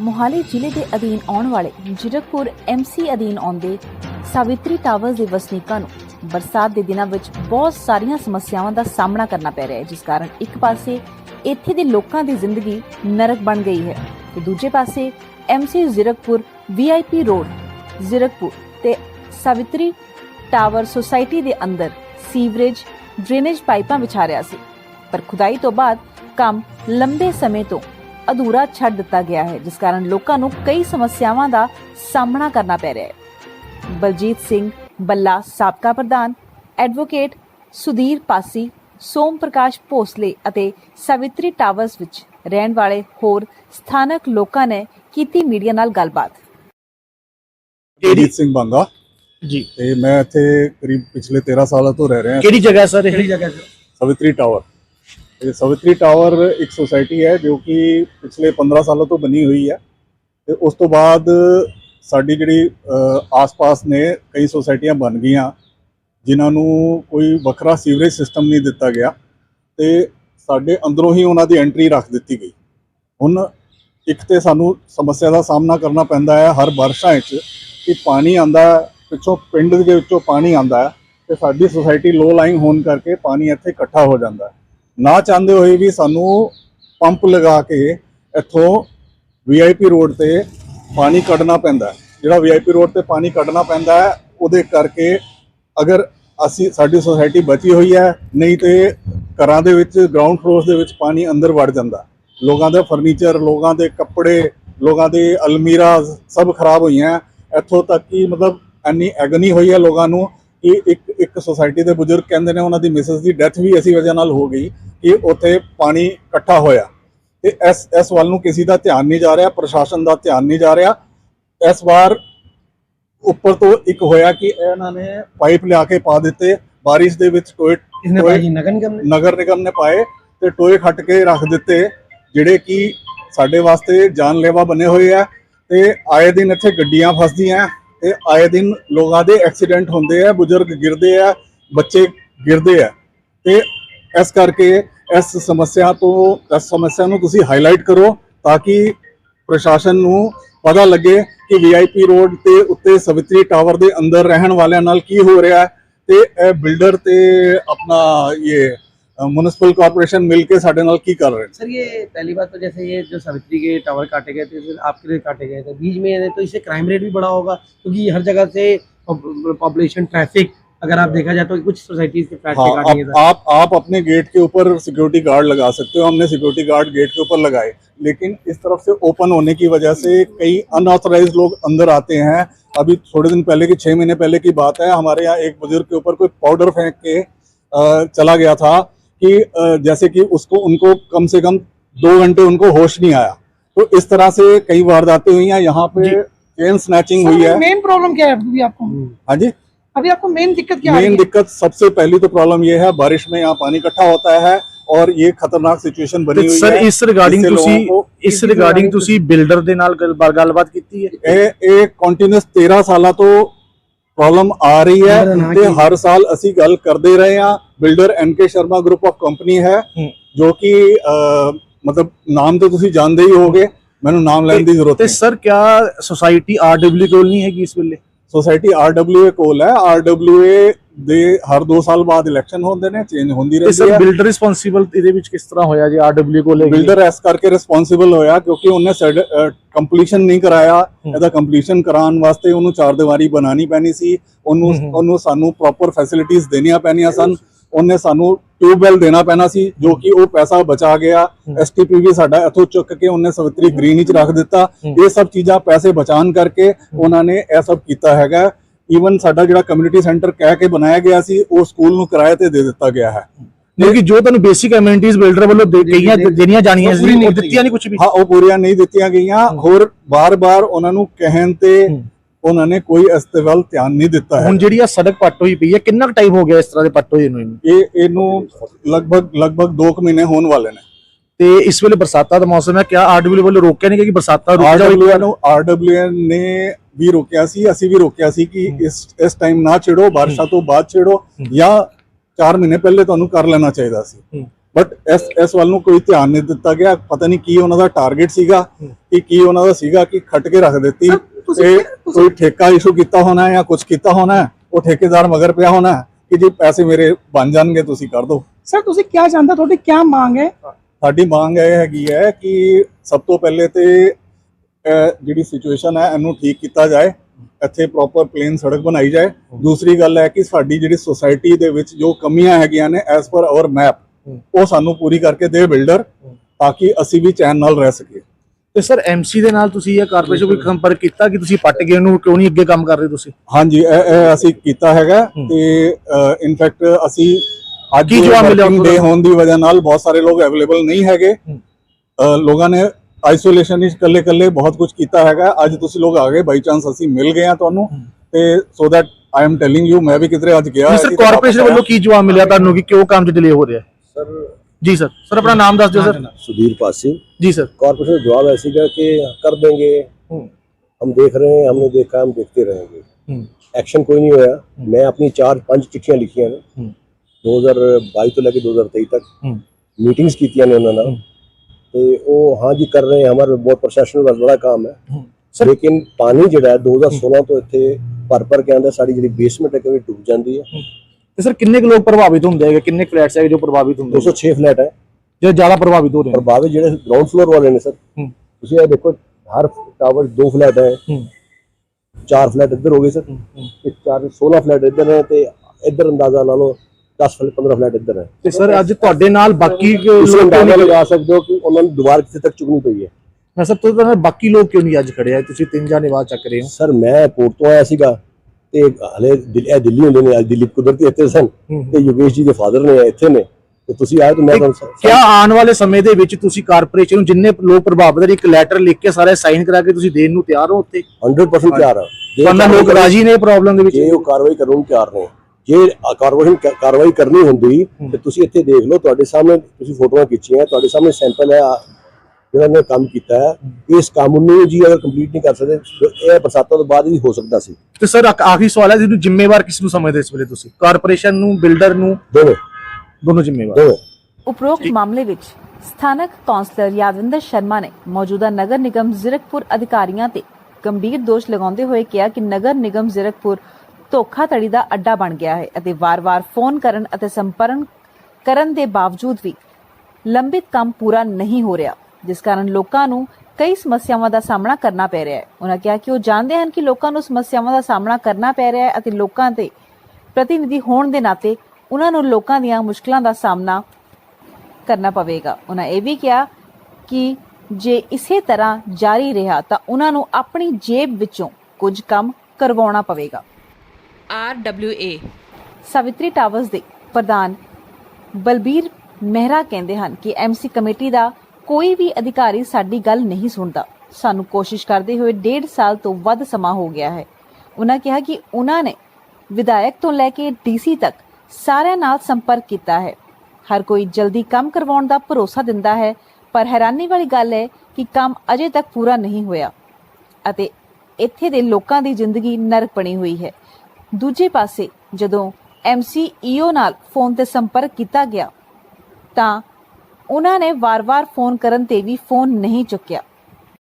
ਮੋਹਾਲੀ ਜ਼ਿਲ੍ਹੇ ਦੇ ਅਧੀਨ ਆਉਣ ਵਾਲੇ ਜੀਰਕਪੁਰ ਐਮਸੀ ਅਧੀਨ ਆਉਂਦੇ ਸਾਵਿਤਰੀ ਟਾਵਰਸ ਦੇ ਵਸਨੀਕਾਂ ਨੂੰ ਬਰਸਾਤ ਦੇ ਦਿਨਾਂ ਵਿੱਚ ਬਹੁਤ ਸਾਰੀਆਂ ਸਮੱਸਿਆਵਾਂ ਦਾ ਸਾਹਮਣਾ ਕਰਨਾ ਪੈ ਰਿਹਾ ਹੈ, ਜਿਸ ਕਾਰਨ ਇੱਕ ਪਾਸੇ ਇੱਥੇ ਦੇ ਲੋਕਾਂ ਦੀ ਜ਼ਿੰਦਗੀ ਨਰਕ ਬਣ ਗਈ ਹੈ ਤੇ ਦੂਜੇ ਪਾਸੇ MC Zirakpur VIP road, Zirakpur ਤੇ ਸਾਵਿਤਰੀ ਟਾਵਰ ਸੁਸਾਇਟੀ ਦੇ ਅੰਦਰ ਸੀਵਰੇਜ, ਡਰੇਨੇਜ ਪਾਈਪਾਂ ਵਿਛਾ ਰਿਹਾ ਸੀ। ਪਰ ਖੁਦਾਈ ਤੋਂ ਬਾਅਦ ਕੰਮ ਲੰਬੇ ਸਮੇਂ ਤੋਂ ਅਧੂਰਾ ਛੱਡ ਦਿੱਤਾ ਗਿਆ ਹੈ ਜਿਸ ਕਾਰਨ ਲੋਕਾਂ ਨੂੰ ਕਈ ਸਮੱਸਿਆਵਾਂ ਦਾ ਸਾਹਮਣਾ ਕਰਨਾ ਪੈ ਰਿਹਾ ਹੈ। ਬਲਜੀਤ ਸਿੰਘ ਬੱਲਾ ਸਾਬਕਾ ਪ੍ਰਧਾਨ ਐਡਵੋਕੇਟ ਸੁਧੀਰ ਪਾਸੀ ਸੋਮ ਪ੍ਰਕਾਸ਼ ਭੋਸਲੇ ਅਤੇ ਸਾਵਿਤਰੀ ਟਾਵਰਸ ਵਿੱਚ ਰਹਿਣ ਵਾਲੇ ਹੋਰ ਸਥਾਨਕ ਲੋਕਾਂ ਨੇ ਕੀਤੀ ਮੀਡੀਆ ਨਾਲ ਗੱਲਬਾਤ। ਜੀਤ ਸਿੰਘ ਬਾਂਗਾ। ਜੀ। ਤੇ ਮੈਂ ਇੱਥੇ ਕਰੀਬ ਪਿਛਲੇ 13 ਸਾਲਾਂ ਤੋਂ ਰਹਿ ਰਿਹਾ। ਕਿਹੜੀ ਜਗ੍ਹਾ ਸਰ ਕਿਹੜੀ ਜਗ੍ਹਾ ਸਵਿਤਰੀ ਟਾਵਰ। ਇਹ ਸਵਿਤਰੀ ਟਾਵਰ ਇੱਕ ਸੁਸਾਇਟੀ ਹੈ ਜੋ ਕਿ ਪਿਛਲੇ 15 ਸਾਲਾਂ ਤੋਂ ਬਣੀ ਹੋਈ ਹੈ ਤੇ ਉਸ ਤੋਂ ਬਾਅਦ ਸਾਡੀ ਜਿਹੜੀ ਆਸ-ਪਾਸ ਨੇ ਕਈ ਸੁਸਾਇਟੀਆਂ ਬਣ ਗਈਆਂ, ਜਿਨ੍ਹਾਂ ਨੂੰ ਕੋਈ ਵੱਖਰਾ ਸੀਵਰੇਜ ਸਿਸਟਮ ਨਹੀਂ ਦਿੱਤਾ ਗਿਆ ਤੇ ਸਾਡੇ ਅੰਦਰੋਂ ਹੀ ਉਹਨਾਂ ਦੀ ਐਂਟਰੀ ਰੱਖ ਦਿੱਤੀ ਗਈ। ਹੁਣ ਇੱਕ ਤੇ ਸਾਨੂੰ ਸਮੱਸਿਆ ਦਾ ਸਾਹਮਣਾ ਕਰਨਾ ਪੈਂਦਾ ਹੈ ਹਰ ਬਾਰਿਸ਼ਾਂ ਵਿੱਚ ਕਿ ਪਾਣੀ ਆਂਦਾ ਪਿੱਛੋਂ ਪਿੰਡ ਦੇ ਵਿੱਚੋਂ ਪਾਣੀ ਆਂਦਾ ਹੈ ਤੇ ਸਾਡੀ ਸੁਸਾਇਟੀ ਲੋ ਲਾਈਨ ਹੋਣ ਕਰਕੇ ਪਾਣੀ ਇੱਥੇ ਇਕੱਠਾ ਹੋ ਜਾਂਦਾ ਹੈ। ਨਾ ਚਾਹੁੰਦੇ ਹੋਏ ਵੀ ਸਾਨੂੰ ਪੰਪ ਲਗਾ ਕੇ ਇੱਥੋਂ ਵੀਆਈਪੀ ਰੋਡ ਤੇ ਪਾਣੀ ਕੱਢਣਾ ਪੈਂਦਾ ਹੈ। ਜਿਹੜਾ ਵੀਆਈਪੀ ਰੋਡ ਤੇ ਪਾਣੀ ਕੱਢਣਾ ਪੈਂਦਾ ਹੈ, ਉਹਦੇ ਕਰਕੇ ਅਗਰ ਅਸੀਂ, ਸਾਡੀ ਸੋਸਾਇਟੀ ਬਚੀ ਹੋਈ ਹੈ, ਨਹੀਂ ਤੇ ਘਰਾਂ ਦੇ ਵਿੱਚ ਗਰਾਊਂਡ ਫਲੋਰ ਦੇ ਵਿੱਚ ਪਾਣੀ ਅੰਦਰ ਵੜ ਜਾਂਦਾ ਲੋਕਾਂ ਦੇ ਫਰਨੀਚਰ ਲੋਕਾਂ ਦੇ ਕੱਪੜੇ, ਲੋਕਾਂ ਦੇ ਅਲਮੀਰਾ ਸਭ ਖਰਾਬ ਹੋਈਆਂ ਇੱਥੋਂ ਤੱਕ ਕਿ ਮਤਲਬ ਇੰਨੀ ਐਗਨੀ ਹੋਈ ਹੈ ਲੋਕਾਂ ਨੂੰ ਕਿ ਇੱਕ ਇੱਕ ਸੁਸਾਇਟੀ ਦੇ ਬਜ਼ੁਰਗ ਕਹਿੰਦੇ ਨੇ, ਉਹਨਾਂ ਦੀ ਮਿਸਿਸ ਦੀ ਡੈਥ ਵੀ ਇਸੇ ਵਜ੍ਹਾ ਨਾਲ ਹੋ ਗਈ। ਕਿ ਉੱਥੇ ਪਾਣੀ ਇਕੱਠਾ ਹੋਇਆ। ਤੇ ਇਸ ਇਸ ਵੱਲ ਨੂੰ ਕਿਸੇ ਦਾ ਧਿਆਨ ਨਹੀਂ ਜਾ ਰਿਹਾ ਪ੍ਰਸ਼ਾਸਨ ਦਾ ਧਿਆਨ ਨਹੀਂ ਜਾ ਰਿਹਾ। ਇਸ ਵਾਰ ਉੱਪਰ ਤੋਂ ਇੱਕ ਹੋਇਆ ਕਿ ਇਹਨਾਂ ਨੇ ਪਾਈਪ ਲਿਆ ਕੇ ਪਾ ਦਿੱਤੇ। ਬਾਰਿਸ਼ ਦੇ ਵਿੱਚ ਟੋਏ ਪਾਈ ਜੀ ਨਗਰ ਨਿਗਮ ਨੇ? ਨਗਰ ਨਿਗਮ ਨੇ ਪਾਏ ਤੇ ਟੋਏ ਖੱਟ ਕੇ ਰੱਖ ਦਿੱਤੇ ਜਿਹੜੇ ਕਿ ਸਾਡੇ ਵਾਸਤੇ ਜਾਨਲੇਵਾ ਬਣੇ ਹੋਏ ਆ। ਤੇ ਆਏ ਦਿਨ ਇੱਥੇ ਗੱਡੀਆਂ ਫਸਦੀਆਂ ਤੇ ਆਏ ਦਿਨ ਲੋਕਾਂ ਦੇ ਐਕਸੀਡੈਂਟ ਹੁੰਦੇ ਆ ਬਜ਼ੁਰਗ ਗਿਰਦੇ ਆ ਬੱਚੇ ਗਿਰਦੇ ਆ। ਤੇ ਇਸ ਕਰਕੇ ਇਸ ਸਮੱਸਿਆ ਤੋਂ ਇਸ ਸਮੱਸਿਆ ਨੂੰ ਤੁਸੀਂ ਹਾਈਲਾਈਟ ਕਰੋ ਤਾਂ ਕਿ ਪ੍ਰਸ਼ਾਸਨ ਨੂੰ ਪਤਾ ਲੱਗੇ ਕਿ ਵੀਆਈਪੀ ਰੋਡ ਤੇ ਉੱਤੇ ਸਵਿਤਰੀ ਟਾਵਰ ਦੇ ਅੰਦਰ ਰਹਿਣ ਵਾਲਿਆਂ ਨਾਲ ਕੀ ਹੋ ਰਿਹਾ ਹੈ ਤੇ ਇਹ ਬਿਲਡਰ ਤੇ ਆਪਣਾ ਇਹ म्यूनिसिपल कॉरपोरेशन मिलके ਸਾਡੇ ਨਾਲ ਕੀ ਕਰ ਰਹੇ ਨੇ सर ये पहली बात तो जैसे ये जो सावित्री के टावर काटे गए थे फिर आपके लिए काटे गए थे बीच में तो इससे क्राइम रेट भी बढ़ा होगा क्योंकि हर जगह से पॉपुलेशन ट्रैफिक अगर आप देखा जाए तो कुछ सोसाइटीज के हाँ आप, आप आप अपने गेट के ऊपर सिक्योरिटी गार्ड लगा सकते हो हमने सिक्योरिटी गार्ड गेट के ऊपर लगाए। लेकिन इस तरफ़ से ओपन होने की वजह से कई अनऑथराइज लोग अंदर आते हैं। अभी थोड़े दिन पहले की छह महीने पहले की बात है हमारे यहाँ एक बुज़ुर्ग के ऊपर कोई पाउडर फेंक के चला गया था कि जैसे कि उसको उनको कम से कम दो घंटे उनको होश नहीं आया। तो इस तरह से कई वारदातें हुई हैं। यहाँ पे चेन स्नैचिंग हुई है। मेन प्रॉब्लम क्या है आपको? हाँ जी। अभी आपको मेन दिक्कत क्या आ रही मेन है दिक्कत सबसे पहली तो प्रॉब्लम ये है बारिश में यहाँ पानी इकट्ठा होता है और ये खतरनाक सिचुएशन बनी ਤੇ हुई ਸਰ है ਇਸ ਰਿਗਾਰਡਿੰਗ इससे ਤੁਸੀਂ लोगों को ਇਸ ਰਿਗਾਰਡਿੰਗ ਤੁਸੀਂ ਬਿਲਡਰ ਦੇ ਨਾਲ ਗੱਲ- ਗੱਲਬਾਤ ਕੀਤੀ ਹੈ ਇਹ ਇਹ ਕੰਟੀਨਿਊਸ 13 ਸਾਲਾਂ ਤੋਂ ਪ੍ਰੋਬਲਮ ਆ ਰਹੀ ਹੈ ਬਿਲਡਰ ਨਾ ਤੇ ਕੀ- ਹਰ ਸਾਲ ਅਸੀਂ ਗੱਲ ਕਰਦੇ ਰਹੇ ਹਾਂ builder NK Sharma group of company ਹੈ ਹੂੰ। ਜੋ ਕਿ ਅਹ, ਮਤਲਬ ਨਾਮ ਤਾਂ ਤੁਸੀਂ ਜਾਣਦੇ ਹੀ ਹੋਗੇ ਮੈਨੂੰ ਨਾਮ ਲੈਣ ਦੀ ਜ਼ਰੂਰਤ ਤੇ ਨਹੀਂ ਸਰ ਕਿਆ ਸੁਸਾਇਟੀ ਆਰਡਬਲਯੂ ਕੋਲ ਨਹੀਂ ਹੈਗੀ ਇਸ ਵੇਲੇ ਸੋਸਾਇਟੀ ਆਰਡਬਲਯੂਏ ਕੋਲ ਹੈ। ਆਰਡਬਲਯੂਏ ਦੇ ਹਰ 2 ਸਾਲ ਬਾਅਦ ਇਲੈਕਸ਼ਨ ਹੁੰਦੇ ਨੇ ਚੇਂਜ ਹੁੰਦੀ ਤੇ ਰਹਿੰਦੀ ਸਰ ਹੈ। ਬਿਲਡਰ ਰਿਸਪੌਂਸਿਬਲ ਇਹਦੇ ਵਿੱਚ ਕਿਸ ਤਰ੍ਹਾਂ ਹੋਇਆ ਜੀ ਆਰਡਬਲਯੂ ਕੋਲ ਹੈਗੀ? ਬਿਲਡਰ ਇਸ ਕਰਕੇ ਰਿਸਪੌਂਸਿਬਲ ਹੋਇਆ ਕਿਉਂਕਿ ਉਹਨੇ ਕੰਪਲੀਸ਼ਨ ਨਹੀਂ ਕਰਾਇਆ। ਇਹਦਾ ਕੰਪਲੀਸ਼ਨ ਕਰਾਉਣ ਵਾਸਤੇ ਉਹਨੂੰ ਚਾਰ ਦੀਵਾਰੀ ਬਣਾਉਣੀ ਪੈਣੀ ਸੀ। ਉਹਨੂੰ। ਉਹਨੂੰ ਸਾਨੂੰ ਪ੍ਰੋਪਰ ਫੈਸਿਲਿਟੀਆਂ ਦੇਣੀਆਂ ਪੈਣੀਆਂ ਸਨ। ਉਹਨੇ ਸਾਨੂੰ ਟਿਊਬਵੈਲ ਦੇਣਾ ਪੈਣਾ ਸੀ ਜੋ ਕਿ ਉਹ ਪੈਸਾ ਬਚਾ ਗਿਆ। ਐਸਟੀਪੀ ਵੀ ਸਾਡਾ ਇੱਥੋਂ ਚੁੱਕ ਕੇ ਉਹਨੇ ਸਵਿਤਰੀ ਗ੍ਰੀਨ ਵਿੱਚ ਰੱਖ ਦਿੱਤਾ। ਇਹ ਸਭ ਚੀਜ਼ਾਂ ਪੈਸੇ ਬਚਾਉਣ ਕਰਕੇ ਉਹਨਾਂ ਨੇ ਇਹ ਸਭ ਕੀਤਾ ਹੈਗਾ। ਈਵਨ ਸਾਡਾ ਜਿਹੜਾ ਕਮਿਊਨਿਟੀ ਸੈਂਟਰ ਕਹਿ ਕੇ ਬਣਾਇਆ ਗਿਆ ਸੀ ਉਹ ਸਕੂਲ ਨੂੰ ਕਿਰਾਏ ਤੇ ਦੇ ਦਿੱਤਾ ਗਿਆ ਹੈ। ਕਿਉਂਕਿ ਜੋ ਤੁਹਾਨੂੰ ਬੇਸਿਕ ਅਮੈਨਿਟੀਜ਼ ਬਿਲਡਰ ਵੱਲੋਂ ਗਈਆਂ ਦੇਣੀਆਂ ਜਾਣੀਆਂ ਸੀ ਉਹ ਦਿੱਤੀਆਂ ਨਹੀਂ ਕੁਝ ਵੀ? ਹਾਂ ਉਹ ਪੂਰੀਆਂ ਨਹੀਂ ਦਿੱਤੀਆਂ ਗਈਆਂ। ਹੋਰ ਬਾਰ-ਬਾਰ ਉਹਨਾਂ ਨੂੰ ਕਹਿਣ ਤੇ। ਉਹਨਾਂ ਨੇ ਕੋਈ ਇਸ ਤੇ ਵੱਲ ਧਿਆਨ ਨਹੀਂ ਦਿੱਤਾ ਹੈ। ਹੁਣ ਜਿਹੜੀ ਆ ਸੜਕ ਪੱਟ ਹੋਈ ਪਈ ਹੈ ਕਿੰਨਾ ਟਾਈਮ ਹੋ ਗਿਆ ਇਸ ਤਰ੍ਹਾਂ ਦੇ ਪੱਟ ਹੋਏ ਨੂੰ ਇਹਨੂੰ? ਇਹ ਇਹਨੂੰ ਲਗਭਗ ਲਗਭਗ 2 ਮਹੀਨੇ ਹੋਣ ਵਾਲੇ ਨੇ। ਤੇ ਇਸ ਵੇਲੇ ਬਰਸਾਤਾਂ ਦਾ ਮੌਸਮ ਹੈ ਕਿਆ ਆਰਡਬਲਯੂ ਵੱਲੋਂ ਰੋਕਿਆ ਨਹੀਂ ਕਿ ਬਰਸਾਤਾਂ ਰੁਕ ਜਾਵੇ ਨੂੰ ਆਰਡਬਲਯੂ ਨੇ ਵੀ ਰੋਕਿਆ ਸੀ ਅਸੀਂ ਵੀ ਰੋਕਿਆ ਸੀ ਕਿ ਇਸ ਇਸ ਟਾਈਮ ਨਾ ਛੇੜੋ ਬਾਰਿਸ਼ਾਂ ਤੋਂ ਬਾਅਦ ਛੇੜੋ ਜਾਂ 4 ਮਹੀਨੇ ਪਹਿਲੇ ਤੁਹਾਨੂੰ ਕਰ ਲੈਣਾ ਚਾਹੀਦਾ ਸੀ। ਹੂੰ। ਬਟ ਇਸ ਇਸ ਵੱਲ ਨੂੰ ਕੋਈ ਧਿਆਨ ਨਹੀਂ ਦਿੱਤਾ ਗਿਆ ਪਤਾ ਨਹੀਂ ਕੀ ਉਹਨਾਂ ਦਾ ਟਾਰਗੇਟ ਸੀਗਾ ਕਿ ਕੀ ਉਹਨਾਂ ਦਾ ਸੀਗਾ ਕਿ ਖੱਟ ਕੇ ਰੱਖ ਦਿੱਤੀ। ਤੁਸੀਂ ਇਹ ਕੋਈ ਠੇਕਾ ਇਸ਼ੂ ਕੀਤਾ ਹੋਣਾ ਜਾਂ ਕੁਝ ਕੀਤਾ ਹੋਣਾ ਉਹ ਠੇਕੇਦਾਰ ਮਗਰ ਪਿਆ ਹੋਣਾ ਕਿ ਜੀ ਪੈਸੇ ਮੇਰੇ ਬਣ ਜਾਣਗੇ ਤੁਸੀਂ ਕਰ ਦਿਓ। ਸਰ ਤੁਸੀਂ ਕੀ ਚਾਹੁੰਦਾ ਤੁਹਾਡੀ ਕੀ ਮੰਗ ਹੈ? ਸਾਡੀ ਮੰਗ ਇਹ ਹੈਗੀ ਹੈ ਕਿ ਸਭ ਤੋਂ ਪਹਿਲੇ ਤੇ ਜਿਹੜੀ ਸਿਚੁਏਸ਼ਨ ਹੈ ਇਹਨੂੰ ਠੀਕ ਕੀਤਾ ਜਾਏ ਇੱਥੇ ਪ੍ਰੋਪਰ ਪਲੇਨ ਸੜਕ ਬਣਾਈ ਜਾਏ। ਦੂਸਰੀ ਗੱਲ ਹੈ ਕਿ ਸਾਡੀ ਜਿਹੜੀ ਸੋਸਾਇਟੀ ਦੇ ਵਿੱਚ ਜੋ ਕਮੀਆਂ ਹੈਗੀਆਂ ਨੇ ਐਸ ਪਰ ਆਵਰ ਮੈਪ ਉਹ ਸਾਨੂੰ ਪੂਰੀ ਕਰਕੇ ਦੇ ਬਿਲਡਰ ਤਾਂ ਕਿ ਅਸੀਂ ਵੀ ਚੈਨ ਨਾਲ ਰਹਿ ਸਕੀਏ। ਤੇ ਸਰ ਐਮਸੀ ਦੇ ਨਾਲ ਤੁਸੀਂ ਇਹ ਕਾਰਪੋਰੇਸ਼ਨ ਕੋਈ ਸੰਪਰਕ ਕੀਤਾ ਕਿ ਤੁਸੀਂ ਪੱਟ ਗਏ ਉਹਨੂੰ? ਕਿਉਂ ਨਹੀਂ ਅੱਗੇ ਕੰਮ ਕਰ ਰਹੇ ਤੁਸੀਂ? ਹਾਂਜੀ ਇਹ ਇਹ ਅਸੀਂ ਕੀਤਾ ਹੈਗਾ ਤੇ ਇਨਫੈਕਟ ਅਸੀਂ ਅੱਜ ਕੀ ਜਵਾਬ ਮਿਲਿਆ ਡੇ ਉਹਦਾ? ਹੋਣ ਦੀ ਵਜ੍ਹਾ ਨਾਲ ਬਹੁਤ ਸਾਰੇ ਲੋਕ ਅਵੇਲੇਬਲ ਨਹੀਂ ਹੈਗੇ। ਲੋਕਾਂ ਨੇ ਆਈਸੋਲੇਸ਼ਨ ਵਿੱਚ ਇਕੱਲੇ ਇਕੱਲੇ ਬਹੁਤ ਕੁਝ ਕੀਤਾ ਹੈਗਾ। ਅੱਜ ਤੁਸੀਂ ਲੋਕ ਆ ਗਏ ਬਾਈ ਚਾਂਸ ਅਸੀਂ ਮਿਲ ਗਏ ਆ ਤੁਹਾਨੂੰ। ਤੇ so that I am telling you ਮੈਂ ਵੀ ਕਿਧਰੇ ਅੱਜ ਗਿਆ ਸਰ ਸੀ ਤੇ ਕਾਰਪੋਰੇਸ਼ਨ ਵਾਪਸ ਵੱਲੋਂ ਕੀ ਜਵਾਬ ਮਿਲਿਆ ਤੁਹਾਨੂੰ ਕਿ ਕਿਉਂ ਕੰਮ 'ਚ ਡਿਲੇ ਹੋ ਰਿਹਾ? ਹੈ सर ਜੀ ਸਰ ਸਰ ਆਪਣਾ ਨਾਮ ਦੱਸ ਦਿਓ ਸਰ सुधीर पासी ਜੀ ਸਰ कॉर्पोरेशन का जवाब ऐसे का कि कर देंगे हम देख रहे हैं हमने देखा हम देखते रहेंगे एक्शन कोई नहीं होया मैं अपनी चार पांच चिट्ठियां लिखियां ने हम्म। 2022 ਤੋਂ ਲੈ ਕੇ 2023 ਤੱਕ ਹੂੰ ਮੀਟਿੰਗਸ ਕੀਤੀਆਂ ਨੇ ਉਹਨਾਂ ਨਾਲ ਤੇ ਉਹ ਹਾਂ ਜੀ ਕਰ ਰਹੇ हैं हमारा बहुत प्रोफेशनल बहुत बड़ा काम है ਸਰ ਲੇਕਿਨ ਪਾਣੀ ਜਿਹੜਾ ਹੈ 2016 ਤੋਂ ਇੱਥੇ ਭਰ ਭਰ ਕੇ ਆਂਦਾ ਸਾਡੀ ਜਿਹੜੀ ਬੇਸਮੈਂਟ ਹੈ ਕਦੇ ਡੁੱਬ ਜਾਂਦੀ ਹੈ ਤੇ ਸਰ ਕਿੰਨੇ ਕੁ ਲੋਕ ਪ੍ਰਭਾਵਿਤ ਹੁੰਦੇ ਹੈਗੇ? ਕਿੰਨੇ ਫਲੈਟਸ ਹੈਗੇ ਜੋ ਪ੍ਰਭਾਵਿਤ ਹੁੰਦੇ 206 ਫਲੈਟ ਹੈ। ਜੋ ਜ਼ਿਆਦਾ ਪ੍ਰਭਾਵਿਤ ਹੋ ਰਹੇ ਨੇ? ਪ੍ਰਭਾਵਿਤ ਜਿਹੜੇ ਗਰਾਊਂਡ ਫਲੋਰ ਵਾਲੇ ਨੇ ਸਰ। ਤੁਸੀਂ ਇਹ ਦੇਖੋ ਹਰ ਟਾਵਰ ਦੋ ਫਲੈਟ ਹੈ। ਚਾਰ ਫਲੈਟ ਇੱਧਰ ਹੋ ਗਏ ਸਰ। ਤੇ ਚਾਰ 16 ਫਲੈਟ ਇੱਧਰ ਹੈ ਤੇ ਇੱਧਰ ਅੰਦਾਜ਼ਾ ਲਾ ਲਓ 10 ਫਲੈਟ 15 ਫਲੈਟ ਇੱਧਰ ਹੈ। ਤੇ ਸਰ ਅੱਜ ਤੁਹਾਡੇ ਨਾਲ ਬਾਕੀ ਤੁਸੀਂ ਲੋਕ ਨਹੀਂ ਲਗਾ ਸਕਦੇ ਹੋ ਕਿ ਉਹਨਾਂ ਨੂੰ ਦੀਵਾਰ ਕਿੱਥੇ ਤੱਕ ਚੁਗਣੀ ਪਈ ਹੈ? ਮੈਂ ਸਰ ਨਾਲ ਬਾਕੀ ਲੋਕ ਕਿਉਂ ਨਹੀਂ ਅੱਜ ਖੜੇ ਆ? ਤੁਸੀਂ ਤਿੰਨ ਜਾਨੇ ਬਾਅਦ ਚੱਕ ਰਹੇ ਹੋ। ਸਰ ਮੈਂ ਕੋਰਟ ਤੋਂ ਆਇਆ ਸੀਗਾ। ਤੇ ਹਲੇ ਦਿੱਲੀ ਇਹ ਦਿੱਲੀ ਹੁੰਦੇ ਨੇ ਅੱਜ ਦਿੱਲੀ ਕੁਦਰਤੀ ਇੱਥੇ ਸਨ। ਤੇ ਯੋਗੇਸ਼ ਜੀ ਦੇ ਫਾਦਰ ਨੇ ਇੱਥੇ ਨੇ। ਤੇ ਤੁਸੀਂ ਆਏ ਤਾਂ ਮੈਂ ਤੁਹਾਨੂੰ ਕਿਆ ਆਉਣ ਵਾਲੇ ਸਮੇਂ ਦੇ ਵਿੱਚ ਤੁਸੀਂ ਕਾਰਪੋਰੇਸ਼ਨ ਨੂੰ ਜਿੰਨੇ ਲੋਕ ਪ੍ਰਭਾਵਿਤ ਨੇ ਇੱਕ ਲੈਟਰ ਲਿਖ ਕੇ ਸਾਰੇ ਸਾਈਨ ਕਰਾ ਕੇ ਤੁਸੀਂ ਦੇਣ ਨੂੰ ਤਿਆਰ ਹੋ ਉੱਥੇ? 100% ਤਿਆਰ ਹਾਂ ਜੇ ਉਹਨਾਂ ਲੋਕ ਰਾਜੀ ਨੇ ਪ੍ਰੋਬਲਮ ਦੇ ਵਿੱਚ? ਜੇ ਉਹ ਕਾਰਵਾਈ ਕਰਨ ਨੂੰ ਤਿਆਰ ਨੇ। ਜੇ ਕਾਰਪੋਰੇਸ਼ਨ ਕਾਰਵਾਈ ਕਰਨੀ ਹੁੰਦੀ ਤੇ ਤੁਸੀਂ ਇੱਥੇ ਦੇਖ ਲਓ ਤੁਹਾਡੇ ਸਾਹਮਣੇ ਤੁਸੀਂ ਫੋਟੋਆਂ ਖਿੱਚੀਆਂ ਤੁਹਾਡੇ ਸਾਹਮਣੇ ਸੈਂਪਲ ਹੈ ਆ, ਜਿਹੜਾ ਨੇ ਕੰਮ ਕੀਤਾ ਹੈ ਇਸ ਕੰਮ ਨੂੰ ਜੀ ਅਗਰ ਕੰਪਲੀਟ ਨਹੀਂ ਕਰ ਸਕਦੇ ਤਾਂ ਇਹ ਬਰਸਾਤਾਂ ਤੋਂ ਬਾਅਦ ਵੀ ਹੋ ਸਕਦਾ ਸੀ। ਤੇ ਸਰ ਆਖ- ਆਖਰੀ ਸਵਾਲ ਹੈ ਜਿਹਨੂੰ ਜ਼ਿੰਮੇਵਾਰ ਕਿਸ ਨੂੰ ਸਮਝਦੇ ਇਸ ਵੇਲੇ ਤੁਸੀਂ? ਕਾਰਪੋਰੇਸ਼ਨ ਨੂੰ ਬਿਲਡਰ ਨੂੰ? ਦੋਵੇਂ। ਦੋਨੋਂ ਜ਼ਿੰਮੇਵਾਰ। ਦੋਵੇਂ। ਉਪਰੋਕਤ ਮਾਮਲੇ ਵਿੱਚ ਸਥਾਨਕ ਕੌਂਸਲਰ ਯਾਦਵਿੰਦਰ ਸ਼ਰਮਾ ਨੇ ਮੌਜੂਦਾ ਨਗਰ ਨਿਗਮ ਜ਼ਿਰਕਪੁਰ ਅਧਿਕਾਰੀਆਂ ਤੇ ਗੰਭੀਰ ਦੋਸ਼ ਲਗਾਉਂਦੇ ਹੋਏ ਕਿਹਾ ਕਿ ਨਗਰ ਨਿਗਮ ਜ਼ਿਰਕਪੁਰ ਧੋਖਾਧੜੀ ਦਾ ਅੱਡਾ ਬਣ ਗਿਆ ਹੈ ਅਤੇ ਵਾਰ-ਵਾਰ ਫੋਨ ਕਰਨ ਅਤੇ ਸੰਪਰਕ ਕਰਨ ਦੇ ਬਾਵਜੂਦ ਵੀ ਲੰਬਿਤ ਕੰਮ ਪੂਰਾ ਨਹੀਂ ਹੋ ਰਿਹਾ। ਜਿਸ ਕਾਰਨ ਲੋਕਾਂ ਨੂੰ ਕਈ ਸਮੱਸਿਆਵਾਂ ਦਾ ਸਾਹਮਣਾ ਕਰਨਾ ਪੈ ਰਿਹਾ ਹੈ। ਉਹਨਾਂ ਕਿਹਾ ਕਿ ਉਹ ਜਾਣਦੇ ਹਨ ਕਿ ਲੋਕਾਂ ਨੂੰ ਸਮੱਸਿਆਵਾਂ ਦਾ ਸਾਹਮਣਾ ਕਰਨਾ ਪੈ ਰਿਹਾ ਹੈ ਅਤੇ ਲੋਕਾਂ ਦੇ ਪ੍ਰਤੀਨਿਧੀ ਹੋਣ ਦੇ ਨਾਤੇ ਉਹਨਾਂ ਨੂੰ ਲੋਕਾਂ ਦੀਆਂ ਮੁਸ਼ਕਲਾਂ ਦਾ ਸਾਹਮਣਾ ਕਰਨਾ ਪਵੇਗਾ। ਉਹਨਾਂ ਇਹ ਵੀ ਕਿਹਾ ਕਿ ਜੇ ਇਸੇ ਤਰ੍ਹਾਂ ਜਾਰੀ ਰਿਹਾ ਤਾਂ ਉਹਨਾਂ ਨੂੰ ਆਪਣੀ ਜੇਬ ਵਿੱਚੋਂ ਕੁਝ ਕੰਮ ਕਰਵਾਉਣਾ ਪਵੇਗਾ। RWA ਸਾਵਿਤਰੀ ਟਾਵਰਸ ਦੇ ਪ੍ਰਧਾਨ ਬਲਬੀਰ ਮਹਿਰਾ ਕਹਿੰਦੇ ਹਨ ਕਿ ਐਮਸੀ ਕਮੇਟੀ ਦਾ ਕੋਈ ਵੀ ਅਧਿਕਾਰੀ ਸਾਡੀ ਗੱਲ ਨਹੀਂ ਸੁਣਦਾ। ਸਾਨੂੰ ਕੋਸ਼ਿਸ਼ ਕਰਦੇ ਹੋਏ ਡੇਢ ਸਾਲ ਤੋਂ ਵੱਧ ਸਮਾਂ ਹੋ ਗਿਆ ਹੈ। ਉਹਨਾਂ ਕਿਹਾ ਕਿ ਉਹਨਾਂ ਨੇ ਵਿਧਾਇਕ ਤੋਂ ਲੈ ਕੇ ਡੀਸੀ ਤੱਕ ਸਾਰਿਆਂ ਨਾਲ ਸੰਪਰਕ ਕੀਤਾ ਹੈ। ਹਰ ਕੋਈ ਜਲਦੀ ਕੰਮ ਕਰਵਾਉਣ ਦਾ ਭਰੋਸਾ ਦਿੰਦਾ ਹੈ, ਪਰ ਹੈਰਾਨੀ ਵਾਲੀ ਗੱਲ ਹੈ ਕਿ ਕੰਮ ਅਜੇ ਤੱਕ ਪੂਰਾ ਨਹੀਂ ਹੋਇਆ ਅਤੇ ਇੱਥੇ ਦੇ ਲੋਕਾਂ ਦੀ ਜ਼ਿੰਦਗੀ ਨਰਕ ਬਣੀ ਹੋਈ ਹੈ। ਦੂਜੇ ਪਾਸੇ ਜਦੋਂ ਐਮਸੀਈਓ ਨਾਲ ਫੋਨ ਤੇ ਸੰਪਰਕ ਕੀਤਾ ਗਿਆ ਤਾਂ ਉਹਨਾਂ ਨੇ ਵਾਰ-ਵਾਰ ਫੋਨ ਕਰਨ ਤੇ ਵੀ ਫੋਨ ਨਹੀਂ ਚੁੱਕਿਆ।